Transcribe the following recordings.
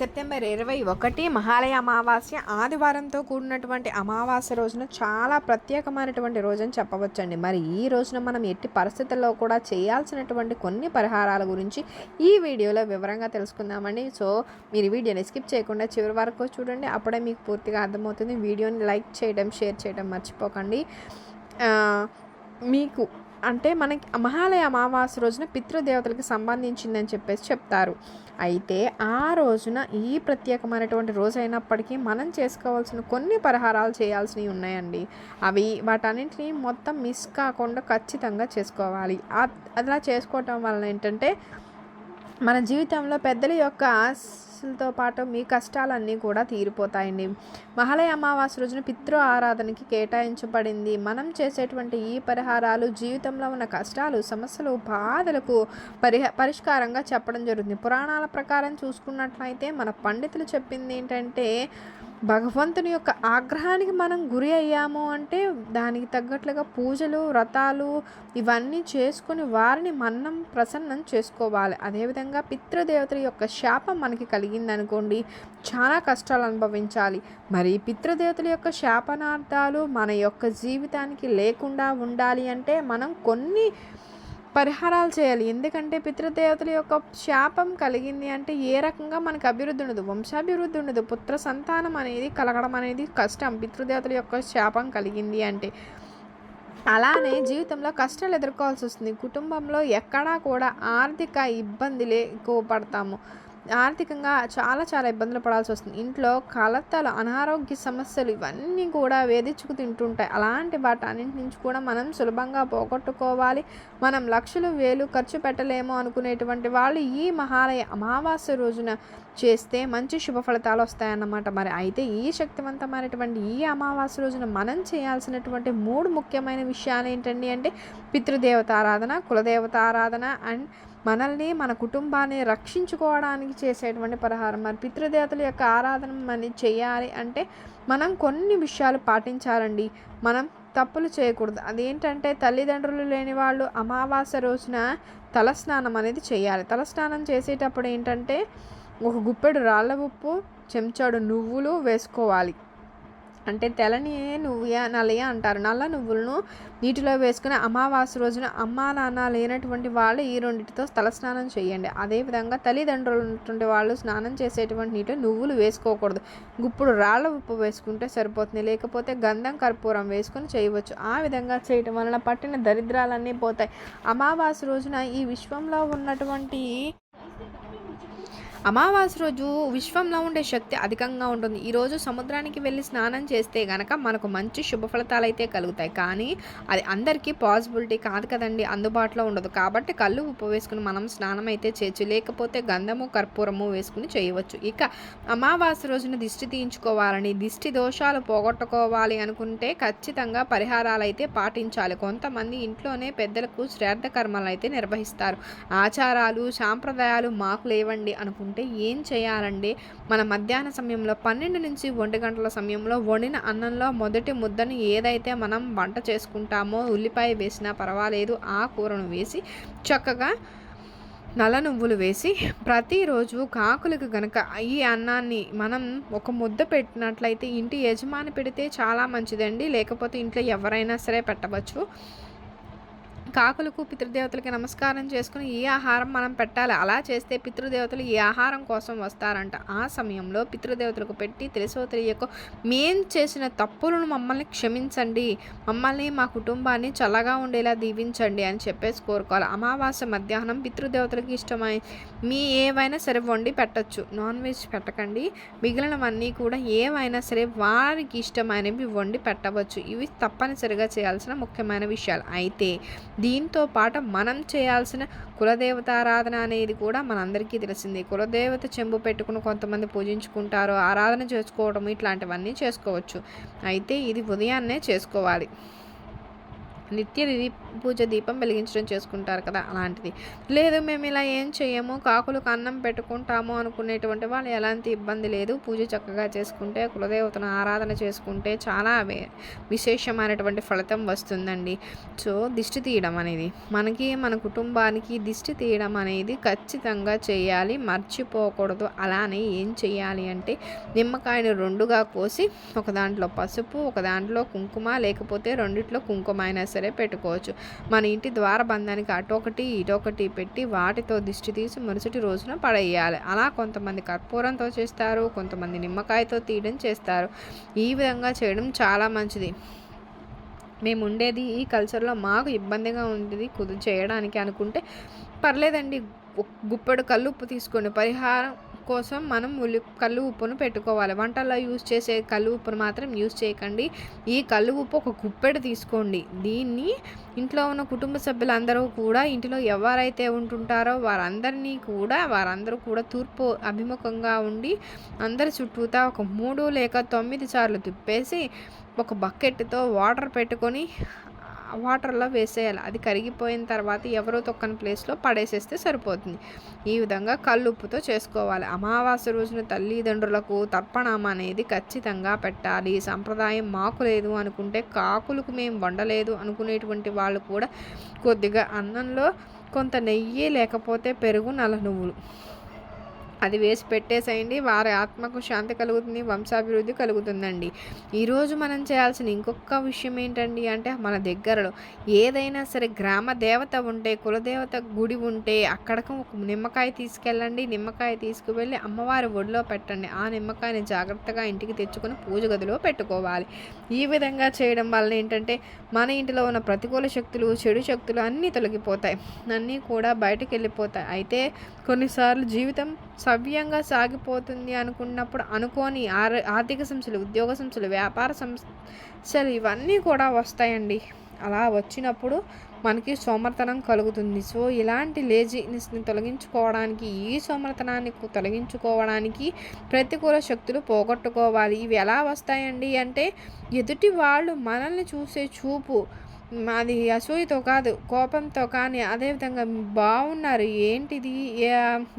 September ఇరవై ఒకటి మహాలయ అమావాస్య ఆదివారంతో కూడినటువంటి అమావాస్య రోజున చాలా ప్రత్యేకమైనటువంటి రోజు అని చెప్పవచ్చండి. మరి ఈ రోజున మనం ఎట్టి పరిస్థితుల్లో కూడా చేయాల్సినటువంటి కొన్ని పరిహారాల గురించి ఈ వీడియోలో వివరంగా తెలుసుకుందామండి. సో మీరు వీడియోని స్కిప్ చేయకుండా చివరి వరకు చూడండి. అప్పుడే మీకు పూర్తిగా అర్థమవుతుంది. వీడియోని లైక్ చేయడం షేర్ చేయడం మర్చిపోకండి. మీకు అంటే మనకి మహాలయ అమావాస్య రోజున పితృదేవతలకు సంబంధించిందని చెప్పేసి చెప్తారు. అయితే ఆ రోజున ఈ ప్రత్యేకమైనటువంటి రోజు అయినప్పటికీ మనం చేసుకోవాల్సిన కొన్ని పరిహారాలు చేయాల్సినవి ఉన్నాయండి. అవి వాటన్నింటినీ మొత్తం మిస్ కాకుండా ఖచ్చితంగా చేసుకోవాలి. అలా చేసుకోవటం వలన ఏంటంటే మన జీవితంలో పెద్దల యొక్క సమస్యలతో పాటు మీ కష్టాలన్నీ కూడా తీరిపోతాయండి. మహాలయ అమావాస్య రోజున పితృ ఆరాధనకి కేటాయించబడింది. మనం చేసేటువంటి ఈ పరిహారాలు జీవితంలో ఉన్న కష్టాలు సమస్యలు బాధలకు పరిహ పరిష్కారంగా చెప్పడం జరుగుతుంది. పురాణాల ప్రకారం చూసుకున్నట్లయితే మన పండితులు చెప్పింది ఏంటంటే భగవంతుని యొక్క ఆగ్రహానికి మనం గురి అయ్యాము అంటే దానికి తగ్గట్లుగా పూజలు వ్రతాలు ఇవన్నీ చేసుకుని వారిని మనం ప్రసన్నం చేసుకోవాలి. అదేవిధంగా పితృదేవతల యొక్క శాపం మనకి కలిగి కలిగిందనుకోండి చాలా కష్టాలు అనుభవించాలి. మరి పితృదేవతల యొక్క శాపనార్థాలు మన యొక్క జీవితానికి లేకుండా ఉండాలి అంటే మనం కొన్ని పరిహారాలు చేయాలి. ఎందుకంటే పితృదేవతల యొక్క శాపం కలిగింది అంటే ఏ రకంగా మనకు అభివృద్ధి ఉండదు. వంశాభివృద్ధి ఉండదు. పుత్ర సంతానం అనేది కలగడం అనేది కష్టం. పితృదేవతల యొక్క శాపం కలిగింది అంటే అలానే జీవితంలో కష్టాలు ఎదుర్కోవాల్సి వస్తుంది. కుటుంబంలో ఎక్కడా కూడా ఆర్థిక ఇబ్బందులే ఎక్కువ పడతాము ఆర్థికంగా చాలా చాలా ఇబ్బందులు పడాల్సి వస్తుంది. ఇంట్లో కలతలు అనారోగ్య సమస్యలు ఇవన్నీ కూడా వేధించుకు తింటుంటాయి. అలాంటి వాటన్నింటి నుంచి కూడా మనం సులభంగా పోగొట్టుకోవాలి. మనం లక్షలు వేలు ఖర్చు పెట్టలేము అనుకునేటువంటి వాళ్ళు ఈ మహాలయ అమావాస్య రోజున చేస్తే మంచి శుభ ఫలితాలు వస్తాయన్నమాట. మరి అయితే ఈ శక్తివంతమైనటువంటి ఈ అమావాస్య రోజున మనం చేయాల్సినటువంటి మూడు ముఖ్యమైన విషయాలు ఏంటండి అంటే పితృదేవత ఆరాధన కులదేవత ఆరాధన అండ్ మనల్ని మన కుటుంబాన్ని రక్షించుకోవడానికి చేసేటువంటి పరిహారం. మరి పితృదేవతల యొక్క ఆరాధన మనం చేయాలి అంటే మనం కొన్ని విషయాలు పాటించాలండి. మనం తప్పులు చేయకూడదు. అదేంటంటే తల్లిదండ్రులు లేని వాళ్ళు అమావాస్య రోజున తలస్నానం అనేది చేయాలి. తలస్నానం చేసేటప్పుడు ఏంటంటే ఒక గుప్పెడు రాళ్ళ ఉప్పు చెంచాడు నువ్వులు వేసుకోవాలి. అంటే తెలని నువ్వు నలయ అంటారు. నల్ల నువ్వులను నీటిలో వేసుకుని అమావాస్య రోజున అమ్మా నాన్న లేనటువంటి వాళ్ళు ఈ రెండింటితో తలస్నానం చేయండి. అదేవిధంగా తల్లిదండ్రులు ఉన్నటువంటి వాళ్ళు స్నానం చేసేటువంటి నీటిలో నువ్వులు వేసుకోకూడదు. గుప్పుడు రాళ్ళ ఉప్పు వేసుకుంటే సరిపోతుంది. లేకపోతే గంధం కర్పూరం వేసుకొని చేయవచ్చు. ఆ విధంగా చేయటం వలన పట్టిన దరిద్రాలన్నీ పోతాయి. అమావాస్య రోజున ఈ విశ్వంలో ఉన్నటువంటి అమావాస్య రోజు విశ్వంలో ఉండే శక్తి అధికంగా ఉంటుంది. ఈరోజు సముద్రానికి వెళ్ళి స్నానం చేస్తే గనక మనకు మంచి శుభ ఫలితాలు అయితే కలుగుతాయి. కానీ అది అందరికీ పాసిబిలిటీ కాదు కదండి. అందుబాటులో ఉండదు. కాబట్టి కళ్ళు ఉప్పు వేసుకుని మనం స్నానం అయితే చేయొచ్చు. లేకపోతే గంధము కర్పూరము వేసుకుని చేయవచ్చు. ఇక అమావాస్య రోజున దిష్టి తీయించుకోవాలని దిష్టి దోషాలు పోగొట్టుకోవాలి అనుకుంటే ఖచ్చితంగా పరిహారాలు అయితే పాటించాలి. కొంతమంది ఇంట్లోనే పెద్దలకు శ్రాద్ధ కర్మలు అయితే నిర్వహిస్తారు. ఆచారాలు సాంప్రదాయాలు మాకు లేవండి ఉంటే ఏం చేయాలండి? మన మధ్యాహ్న సమయంలో పన్నెండు నుంచి ఒంటి గంటల సమయంలో వండిన అన్నంలో మొదటి ముద్దని ఏదైతే మనం వంట చేసుకుంటామో ఉల్లిపాయ వేసినా పర్వాలేదు ఆ కూరను వేసి చక్కగా నల్ల నువ్వులు వేసి ప్రతిరోజు కాకులకు గనక ఈ అన్నాన్ని మనం ఒక ముద్ద పెట్టినట్లయితే ఇంటి యజమాని పెడితే చాలా మంచిదండి. లేకపోతే ఇంట్లో ఎవరైనా సరే పెట్టవచ్చు. కాకులకు పితృదేవతలకి నమస్కారం చేసుకుని ఈ ఆహారం మనం పెట్టాలి? అలా చేస్తే పితృదేవతలు ఈ ఆహారం కోసం వస్తారంట. ఆ సమయంలో పితృదేవతలకు పెట్టి తెలుసో తెలియకో మేం చేసిన తప్పులను మమ్మల్ని క్షమించండి. మమ్మల్ని మా కుటుంబాన్ని చల్లగా ఉండేలా దీవించండి అని చెప్పేసి కోరుకోవాలి. అమావాస్య మధ్యాహ్నం పితృదేవతలకు ఇష్టమై మీ ఏవైనా సరే వండి పెట్టచ్చు. నాన్ వెజ్ పెట్టకండి. మిగిలినవన్నీ కూడా ఏవైనా సరే వారికి ఇష్టమైనవి వండి పెట్టవచ్చు. ఇవి తప్పనిసరిగా చేయాల్సిన ముఖ్యమైన విషయాలు. అయితే దీంతో పాటు మనం చేయాల్సిన కులదేవత ఆరాధన అనేది కూడా మనందరికీ తెలిసింది. కులదేవత చెంబు పెట్టుకుని కొంతమంది పూజించుకుంటారు ఆరాధన చేసుకోవడం ఇట్లాంటివన్నీ చేసుకోవచ్చు. అయితే ఇది ఉదయాన్నే చేసుకోవాలి. నిత్య పూజ దీపం వెలిగించడం చేసుకుంటారు కదా అలాంటిది. లేదు మేము ఇలా ఏం చేయము కాకులకు అన్నం పెట్టుకుంటాము అనుకునేటువంటి వాళ్ళు ఎలాంటి ఇబ్బంది లేదు. పూజ చక్కగా చేసుకుంటే కులదేవతను ఆరాధన చేసుకుంటే చాలా విశేషమైనటువంటి ఫలితం వస్తుందండి. సో దిష్టి తీయడం అనేది మనకి మన కుటుంబానికి దిష్టి తీయడం అనేది ఖచ్చితంగా చేయాలి మర్చిపోకూడదు. అలానే ఏం చేయాలి అంటే నిమ్మకాయని రెండుగా కోసి ఒక దాంట్లో పసుపు ఒక దాంట్లో కుంకుమ లేకపోతే రెండిట్లో కుంకుమ అయినా సరే పెట్టుకోవచ్చు. మన ఇంటి ద్వారబంధానికి అటొకటి ఇటొకటి పెట్టి వాటితో దిష్టి తీసి మరుసటి రోజున పడేయాలి. అలా కొంతమంది కర్పూరంతో చేస్తారు కొంతమంది నిమ్మకాయతో తీయడం చేస్తారు. ఈ విధంగా చేయడం చాలా మంచిది. మేము ఉండేది ఈ కల్చర్లో మాకు ఇబ్బందిగా ఉండేది కుదు చేయడానికి అనుకుంటే పర్లేదండి. గుప్పెడు కల్లుప్పు తీసుకోండి. పరిహారం కోసం మనం ఉల్లి కళ్ళు ఉప్పును పెట్టుకోవాలి. వంటల్లో యూజ్ చేసే కళ్ళు ఉప్పును మాత్రం యూజ్ చేయకండి. ఈ కళ్ళు ఉప్పు ఒక గుప్పెడు తీసుకోండి. దీన్ని ఇంట్లో ఉన్న కుటుంబ సభ్యులందరూ కూడా ఇంటిలో ఎవరైతే ఉంటుంటారో వారందరినీ కూడా వారందరూ కూడా తూర్పు అభిముఖంగా ఉండి అందరి చుట్టూతా ఒక మూడు లేక తొమ్మిది సార్లు తిప్పేసి ఒక బకెట్తో వాటర్ పెట్టుకొని వాటర్లో వేసేయాలి. అది కరిగిపోయిన తర్వాత ఎవరో తొక్కని ప్లేస్లో పడేసేస్తే సరిపోతుంది. ఈ విధంగా కల్లుప్పుతో చేసుకోవాలి. అమావాస్య రోజున తల్లిదండ్రులకు తర్పణం అనేది ఖచ్చితంగా పెట్టాలి. సంప్రదాయం మాకు లేదు అనుకుంటే కాకులకు మేము వండలేదు అనుకునేటువంటి వాళ్ళు కూడా కొద్దిగా అన్నంలో కొంత నెయ్యి లేకపోతే పెరుగు నల్ల నువ్వులు. అది వేసి పెట్టేసేయండి. వారి ఆత్మకు శాంతి కలుగుతుంది వంశాభివృద్ధి కలుగుతుందండి. ఈరోజు మనం చేయాల్సిన ఇంకొక విషయం ఏంటండి అంటే మన దగ్గరలో ఏదైనా సరే గ్రామ దేవత ఉంటే కులదేవత గుడి ఉంటే అక్కడకు ఒక నిమ్మకాయ తీసుకెళ్ళండి. నిమ్మకాయ తీసుకువెళ్ళి అమ్మవారి ఒడిలో పెట్టండి. ఆ నిమ్మకాయని జాగ్రత్తగా ఇంటికి తెచ్చుకొని పూజ గదిలో పెట్టుకోవాలి. ఈ విధంగా చేయడం వల్ల ఏంటంటే మన ఇంటిలో ఉన్న ప్రతికూల శక్తులు చెడు శక్తులు అన్నీ తొలగిపోతాయి. అన్నీ కూడా బయటకు వెళ్ళిపోతాయి. అయితే కొన్నిసార్లు జీవితం సవ్యంగా సాగిపోతుంది అనుకున్నప్పుడు అనుకోని ఆర్ ఆర్థిక సమస్యలు ఉద్యోగ సమస్యలు వ్యాపార సమస్యలు ఇవన్నీ కూడా వస్తాయండి. అలా వచ్చినప్పుడు మనకి సోమర్తనం కలుగుతుంది. సో ఇలాంటి లేజినెస్ని తొలగించుకోవడానికి ఈ సోమర్తనాన్ని తొలగించుకోవడానికి ప్రతికూల శక్తులు పోగొట్టుకోవాలి. ఇవి ఎలా వస్తాయండి అంటే ఎదుటి వాళ్ళు మనల్ని చూసే చూపు మాది అసూయతో కాదు కోపంతో కానీ అదేవిధంగా బాగున్నారు ఏంటిది?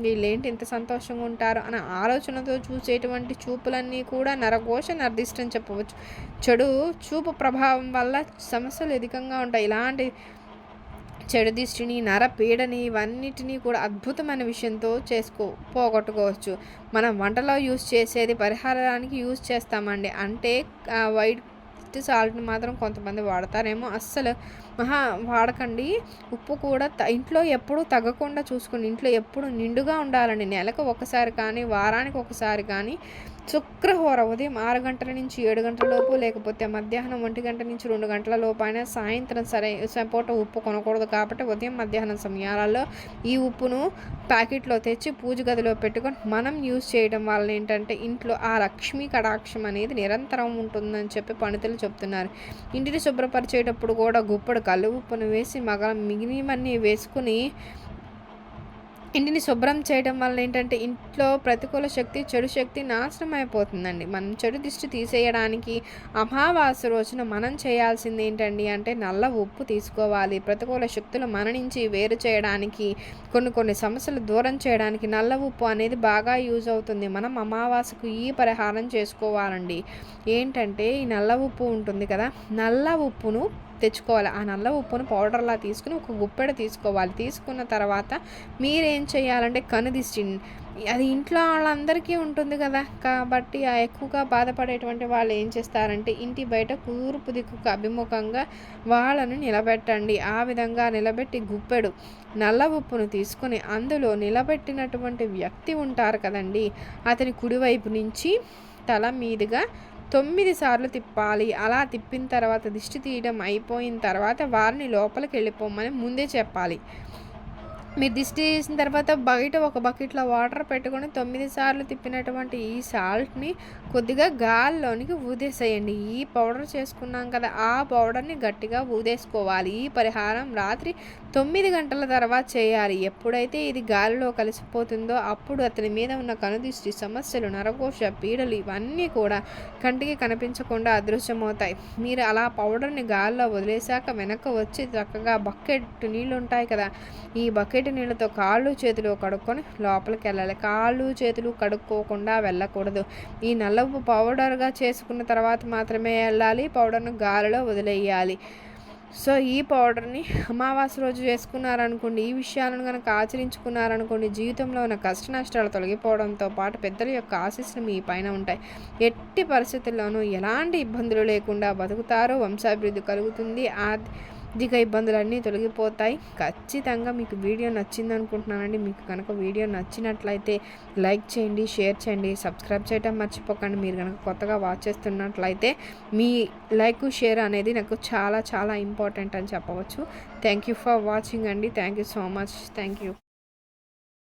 వీళ్ళేంటి ఇంత సంతోషంగా ఉంటారు? అనే ఆలోచనతో చూసేటువంటి చూపులన్నీ కూడా నరఘోష నర్దిష్టం చెప్పవచ్చు. చెడు చూపు ప్రభావం వల్ల సమస్యలు అధికంగా ఉంటాయి. ఇలాంటి చెడు దిష్టిని నరపీడని ఇవన్నిటినీ కూడా అద్భుతమైన విషయంతో చేసుకో పోగొట్టుకోవచ్చు. మనం వంటలో యూస్ చేసేది పరిహారానికి యూజ్ చేస్తామండి. అంటే వైట్ వైట్ సాల్ట్ని మాత్రం కొంతమంది వాడతారేమో. అస్సలు వాడకండి. ఉప్పు కూడా త- ఇంట్లో ఎప్పుడూ తగ్గకుండా చూసుకోండి. ఇంట్లో ఎప్పుడు నిండుగా ఉండాలండి. నెలకు ఒకసారి కానీ వారానికి ఒకసారి కానీ శుక్రహోర ఉదయం ఆరు గంటల నుంచి ఏడు గంటల లోపు లేకపోతే మధ్యాహ్నం ఒంటి గంట నుంచి రెండు గంటల లోపు అయినా సాయంత్రం సరే పూట ఉప్పు కొనకూడదు కాబట్టి ఉదయం మధ్యాహ్నం సమయాలలో ఈ ఉప్పును ప్యాకెట్లో తెచ్చి పూజ గదిలో పెట్టుకొని మనం యూజ్ చేయడం వల్ల ఏంటంటే ఇంట్లో ఆ లక్ష్మీ కటాక్షం అనేది నిరంతరం ఉంటుందని చెప్పి పండితులు చెప్తున్నారు. ఇంటిని శుభ్రపరిచేటప్పుడు కూడా గుప్పడు కళ్ళు ఉప్పును వేసి మగ మిగిలినవన్నీ వేసుకుని ఇంటిని శుభ్రం చేయడం వల్ల ఏంటంటే ఇంట్లో ప్రతికూల శక్తి చెడు శక్తి నాశనం అయిపోతుందండి. మనం చెడు దిష్టి తీసేయడానికి అమావాస్య రోజున మనం చేయాల్సింది ఏంటండి అంటే నల్ల ఉప్పు తీసుకోవాలి. ప్రతికూల శక్తులు మన నుంచి వేరు చేయడానికి కొన్ని కొన్ని సమస్యలు దూరం చేయడానికి నల్ల ఉప్పు అనేది బాగా యూజ్ అవుతుంది. మనం అమావాస్యకు ఈ పరిహారం చేసుకోవాలండి. ఏంటంటే ఈ నల్ల ఉప్పు ఉంటుంది కదా నల్ల ఉప్పును తెచ్చుకోవాలి. ఆ నల్ల ఉప్పును పౌడర్లా తీసుకుని ఒక గుప్పెడ తీసుకోవాలి. తీసుకున్న తర్వాత మీరేం చేయాలంటే కనుదిష్టి అది ఇంట్లో వాళ్ళందరికీ ఉంటుంది కదా. కాబట్టి ఆ ఎక్కువగా బాధపడేటువంటి వాళ్ళు ఏం చేస్తారంటే ఇంటి బయట కూర్పు దిక్కుకు అభిముఖంగా వాళ్ళను నిలబెట్టండి. ఆ విధంగా నిలబెట్టి గుప్పెడు నల్ల ఉప్పును తీసుకొని అందులో నిలబెట్టినటువంటి వ్యక్తి ఉంటారు కదండి. అతని కుడివైపు నుంచి తల మీదుగా తొమ్మిది సార్లు తిప్పాలి. అలా తిప్పిన తర్వాత దిష్టి తీయడం అయిపోయిన తర్వాత వారిని లోపలికి వెళ్ళిపోమని ముందే చెప్పాలి. మీరు దిష్టి తీసిన తర్వాత బయట ఒక బకెట్లో వాటర్ పెట్టుకొని తొమ్మిది సార్లు తిప్పినటువంటి ఈ సాల్ట్ని కొద్దిగా గాల్లోనికి ఊదేసేయండి. ఈ పౌడర్ చేసుకున్నాం కదా ఆ పౌడర్ని గట్టిగా ఊదేసుకోవాలి. ఈ పరిహారం రాత్రి తొమ్మిది గంటల తర్వాత చేయాలి. ఎప్పుడైతే ఇది గాలిలో కలిసిపోతుందో అప్పుడు అతని మీద ఉన్న కనుదిష్టి సమస్యలు నరకోశ పీడలు ఇవన్నీ కూడా కంటికి కనిపించకుండా అదృశ్యమవుతాయి. మీరు అలా పౌడర్ని గాల్లో వదిలేశాక వెనక్కి వచ్చి చక్కగా బకెట్ నీళ్ళు ఉంటాయి కదా ఈ బకెట్ నీళ్ళతో కాళ్ళు చేతులు కడుక్కొని లోపలికి వెళ్ళాలి. కాళ్ళు చేతులు కడుక్కోకుండా వెళ్ళకూడదు. ఈ నల్లపు పౌడర్గా చేసుకున్న తర్వాత మాత్రమే వెళ్ళాలి. పౌడర్ను గాలిలో వదిలేయాలి. సో ఈ పౌడర్ని అమావాస్య రోజు చేసుకున్నారనుకోండి ఈ విషయాలను కనుక ఆచరించుకున్నారనుకోండి జీవితంలో ఉన్న కష్ట నష్టాలు తొలగిపోవడంతో పాటు పెద్దల యొక్క ఆశీస్సులు మీ పైన ఉంటాయి. ఎట్టి పరిస్థితుల్లోనూ ఎలాంటి ఇబ్బందులు లేకుండా బతుకుతారో వంశాభివృద్ధి కలుగుతుంది. ఆర్థిక ఇబ్బందులన్నీ తొలగిపోతాయి. ఖచ్చితంగా మీకు వీడియో నచ్చింది అనుకుంటున్నానండి మీకు కనుక వీడియో నచ్చినట్లయితే లైక్ చేయండి షేర్ చేయండి సబ్స్క్రైబ్ చేయటం మర్చిపోకండి. మీరు కనుక కొత్తగా వాచ్ చేస్తున్నట్లయితే మీ లైక్ షేర్ అనేది నాకు చాలా చాలా ఇంపార్టెంట్ అని చెప్పవచ్చు. థ్యాంక్ యూ ఫర్ వాచింగ్ అండి. Thank you so much. Thank you.